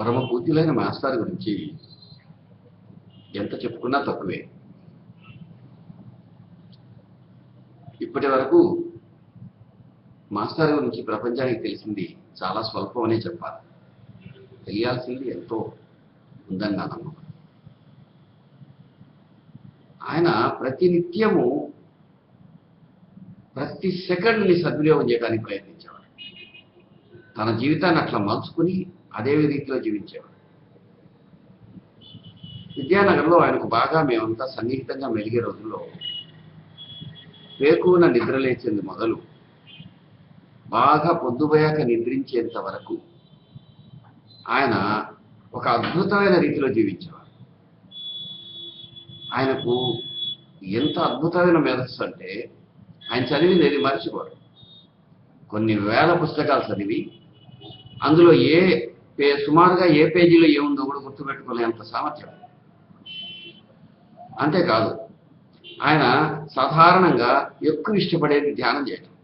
పరమ పూజ్యులైన మాస్టర్ గురించి ఎంత చెప్పుకున్నా తక్కువే. ఇప్పటి వరకు మాస్టర్ గురించి ప్రపంచానికి తెలిసింది చాలా స్వల్పం అనే చెప్పాలి. తెలియాల్సింది ఎంతో ఉందని నా నమ్మకం. ఆయన ప్రతినిత్యము ప్రతి సెకండ్ని సద్వినియోగం చేయడానికి ప్రయత్నించేవాడు. తన జీవితాన్ని అట్లా మలుచుకుని అదే రీతిలో జీవించేవాడు. విద్యానగర్లో ఆయనకు బాగా మేమంతా సన్నిహితంగా మెలిగే రోజుల్లో వేకువన నిద్రలేచింది మొదలు బాగా పొద్దుపోయాక నిద్రించేంత వరకు ఆయన ఒక అద్భుతమైన రీతిలో జీవించేవాడు. ఆయనకు ఎంత అద్భుతమైన మేధస్సు అంటే ఆయన చదివింది ఏది మర్చిపోడు కొన్ని వేల పుస్తకాలు చదివి అందులో ఏ సుమారుగా ఏ పేజీలో ఏముందో కూడా గుర్తుపెట్టుకోలేంత సామర్థ్యం. అంతేకాదు ఆయన సాధారణంగా ఎక్కువ ఇష్టపడేది ధ్యానం చేయటం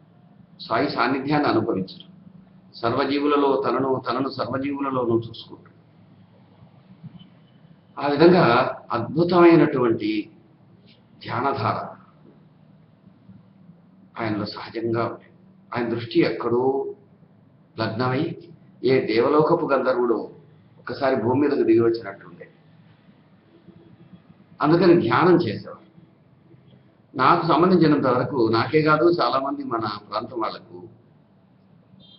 సాయి సాన్నిధ్యాన్ని అనుభవించడం సర్వజీవులలో తనను తనను సర్వజీవులలోనూ చూసుకుంటూ. ఆ విధంగా అద్భుతమైనటువంటి ధ్యానధార ఆయనలో సహజంగా ఆయన దృష్టి ఎక్కడో లగ్నమై ఏ దేవలోకపు గంధర్వుడు ఒక్కసారి భూమి మీదకు దిగి వచ్చినట్టుండే. అందుకని ధ్యానం చేసేవాడు. నాకు సంబంధించినంత వరకు నాకే కాదు చాలామంది మన ప్రాంతం వాళ్ళకు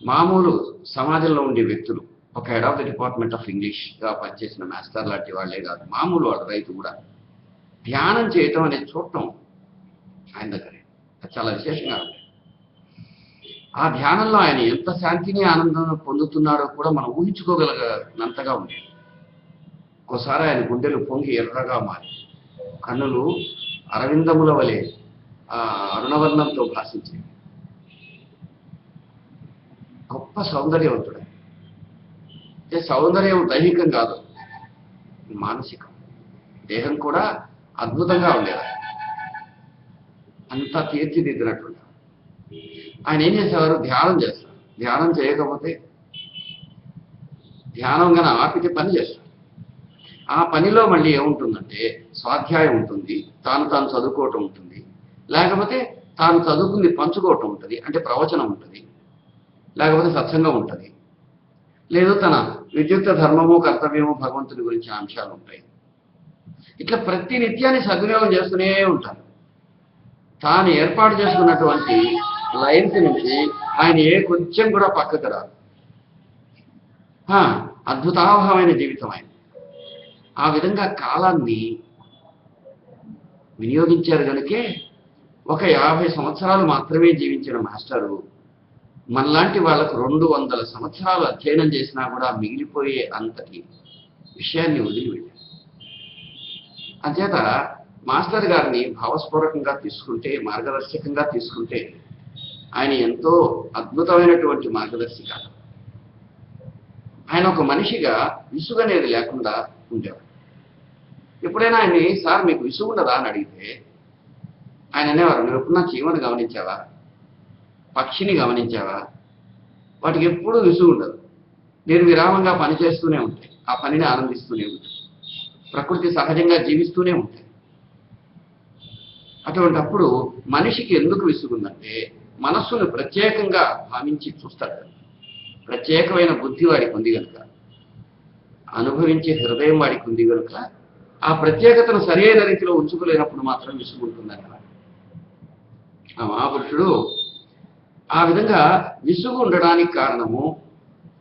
మామూలు సమాజంలో ఉండే వ్యక్తులు ఒక head of the department of ఇంగ్లీష్గా పనిచేసిన మాస్టర్ లాంటి వాళ్ళే కాదు మామూలు వాళ్ళు రైతు కూడా. ధ్యానం చేయటం అనేది చూడటం ఆయన దగ్గరే. అది చాలా విశేషంగా ఉంది. ఆ ధ్యానంలో ఆయన ఎంత శాంతిని ఆనందం పొందుతున్నాడో కూడా మనం ఊహించుకోగలగనంతగా ఉంది. ఒకసారి ఆయన గుండెలు పొంగి ఎర్రగా మారి కన్నులు అరవిందముల వలె అరుణవర్ణంతో భాషించేవి గొప్ప సౌందర్యవంతుడు. అంటే సౌందర్యం దైహికం కాదు మానసికం. దేహం కూడా అద్భుతంగా ఉండేది. అంతా తీర్చిదిద్దినట్టు ఆయన ఏం చేసేవారు? ధ్యానం చేస్తారు. ధ్యానం చేయకపోతే ధ్యానం గన ఆపితే పని చేస్తారు. ఆ పనిలో మళ్ళీ ఏముంటుందంటే స్వాధ్యాయం ఉంటుంది తాను తాను చదువుకోవటం ఉంటుంది లేకపోతే తాను చదువుకుంది పంచుకోవటం ఉంటుంది అంటే ప్రవచనం ఉంటుంది లేకపోతే సత్సంగం ఉంటుంది. లేదు తన విద్యుక్త ధర్మము కర్తవ్యము భగవంతుని గురించి అంశాలు ఉంటాయి. ఇట్లా ప్రతి నిత్యాన్ని సద్వినియోగం చేస్తూనే ఉంటారు. తాను ఏర్పాటు చేసుకున్నటువంటి లైన్స్ నుంచి ఆయన ఏ కొంచెం కూడా పక్కకు రాదు. అద్భుతావహమైన జీవితం ఆయన. ఆ విధంగా కాలాన్ని వినియోగించారు కనుకే ఒక యాభై సంవత్సరాలు మాత్రమే జీవించిన మాస్టరు మనలాంటి వాళ్ళకు రెండు వందల సంవత్సరాలు అధ్యయనం చేసినా కూడా మిగిలిపోయే అంతటి విషయాన్ని వదిలిపెట్టారు. అంచేత మాస్టర్ గారిని భావస్ఫూరకంగా తీసుకుంటే మార్గదర్శకంగా తీసుకుంటే ఆయన ఎంతో అద్భుతమైనటువంటి మార్గదర్శిక. ఆయన ఒక మనిషిగా విసుగనేది లేకుండా ఉండేవాడు. ఎప్పుడైనా ఆయన్ని సార్ మీకు విసుగు ఉండదా? అని అడిగితే ఆయన అనేవారు నువ్వు ఎప్పుడన్నా చీమను గమనించావా? పక్షిని గమనించావా? వాటికి ఎప్పుడూ విసుగు ఉండదు. నేను విరామంగా పని చేస్తూనే ఉంటాయి ఆ పనిని ఆనందిస్తూనే ఉంటాయి ప్రకృతి సహజంగా జీవిస్తూనే ఉంటాయి. అటువంటప్పుడు మనిషికి ఎందుకు విసుగుందంటే మనస్సును ప్రత్యేకంగా భావించి చూస్తాడు. ప్రత్యేకమైన బుద్ధి వాడికి ఉంది కనుక అనుభవించే హృదయం వాడికి ఉంది కనుక ఆ ప్రత్యేకతను సరైన రీతిలో ఉంచుకోలేనప్పుడు మాత్రం విసుగుంటుందని ఆ మహాపురుషుడు ఆ విధంగా విసుగు ఉండడానికి కారణము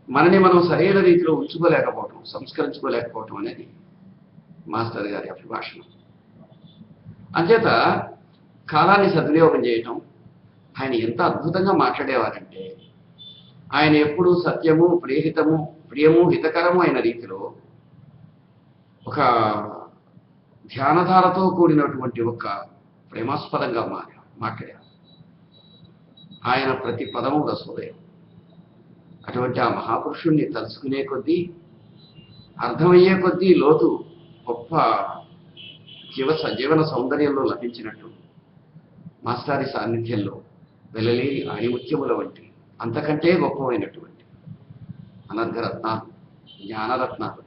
మనని మనం సరైన రీతిలో ఉంచుకోలేకపోవటం సంస్కరించుకోలేకపోవటం అనేది మాస్టర్ గారి అభిభాషణం. అంచేత కాలాన్ని సద్వినియోగం చేయటం ఆయన ఎంత అద్భుతంగా మాట్లాడేవారంటే ఆయన ఎప్పుడు సత్యము ప్రియహితము ప్రియము హితకరము అయిన రీతిలో ఒక ధ్యానధారతో కూడినటువంటి ఒక ప్రేమాస్పదంగా మారా మాట్లాడారు. ఆయన ప్రతి పదము రసోదయం అటువంటి ఆ మహాపురుషుణ్ణి తలుచుకునే కొద్దీ అర్థమయ్యే కొద్దీ లోతు గొప్ప జీవ జీవన సౌందర్యంలో లభించినట్టు మాస్టారి సాన్నిధ్యంలో వెళ్ళలేని ఆణిముత్యముల వంటి అంతకంటే గొప్పమైనటువంటి అనర్ఘరత్నాలు జ్ఞానరత్నాలు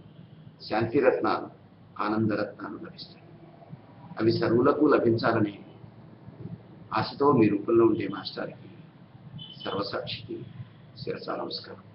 శాంతిరత్నాలు ఆనందరత్నాలు లభిస్తాయి. అవి సర్వులకు లభించాలని ఆశతో మీ రూపంలో ఉండే మాస్టర్కి సర్వసాక్షికి శిరసా నమస్కారం.